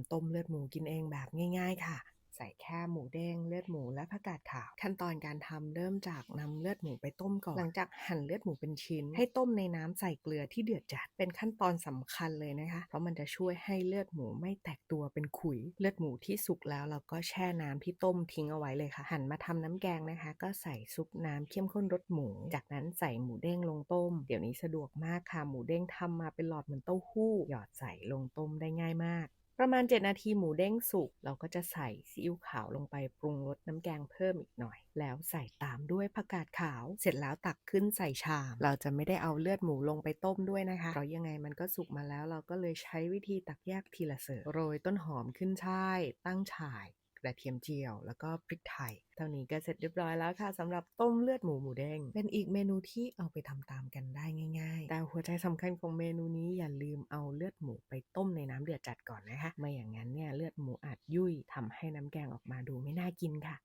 ำต้มเลือดหมูกินเองแบบง่าย ๆ ค่ะใส่แค่หมูเด้งเลือดหมูและผักกาดขาว ขั้นตอนการทำเริ่มจากนำเลือดหมูไปต้มก่อน หลังจากหั่นเลือดหมูเป็นชิ้น ให้ต้มในน้ำใส่เกลือที่เดือดจัด เป็นขั้นตอนสำคัญเลยนะคะ เพราะมันจะช่วยให้เลือดหมูไม่แตกตัวเป็นขุย เลือดหมูที่สุกแล้วเราก็แช่น้ำที่ต้มทิ้งเอาไว้เลยค่ะ หั่นมาทำน้ำแกงนะคะ ก็ใส่ซุปน้ำเข้มข้นรสหมู จากนั้นใส่หมูเด้งลงต้ม เดี๋ยวนี้สะดวกมากค่ะ หมูเด้งทำมาเป็นหลอดเหมือนเต้าหู้ หยอดใส่ลงต้มได้ง่ายมาก ประมาณ 7 นาทีหมูเด้งสุก เราก็จะใส่ซีอิ๊วขาวลงไปปรุงรสน้ำแกงเพิ่มอีกหน่อย แล้วใส่ตามด้วยผักกาดขาว เสร็จแล้วตักขึ้นใส่ชาม เราจะไม่ได้เอาเลือดหมูลงไปต้มด้วยนะคะเพราะยังไงมันก็สุกมาแล้วเราก็เลยใช้วิธีตักแยกทีละเสิร์ฟโรยต้นหอมขึ้นช่าย ตั้งฉ่าย กระเทียมเจียว แล้วก็พริกไทย เท่านี้ก็เสร็จเรียบร้อยแล้วค่ะสำหรับต้มเลือดหมูหมูแดง เป็นอีกเมนูที่เอาไปทำตามกันได้ง่าย ๆ แต่หัวใจสำคัญของเมนูนี้อย่าลืมเอาเลือดหมูไปต้มในน้ำเดือดจัดก่อนนะคะ ไม่อย่างนั้นเนี่ยเลือดหมูอาจยุ่ยทำให้น้ำแกงออกมาดูไม่น่ากินค่ะ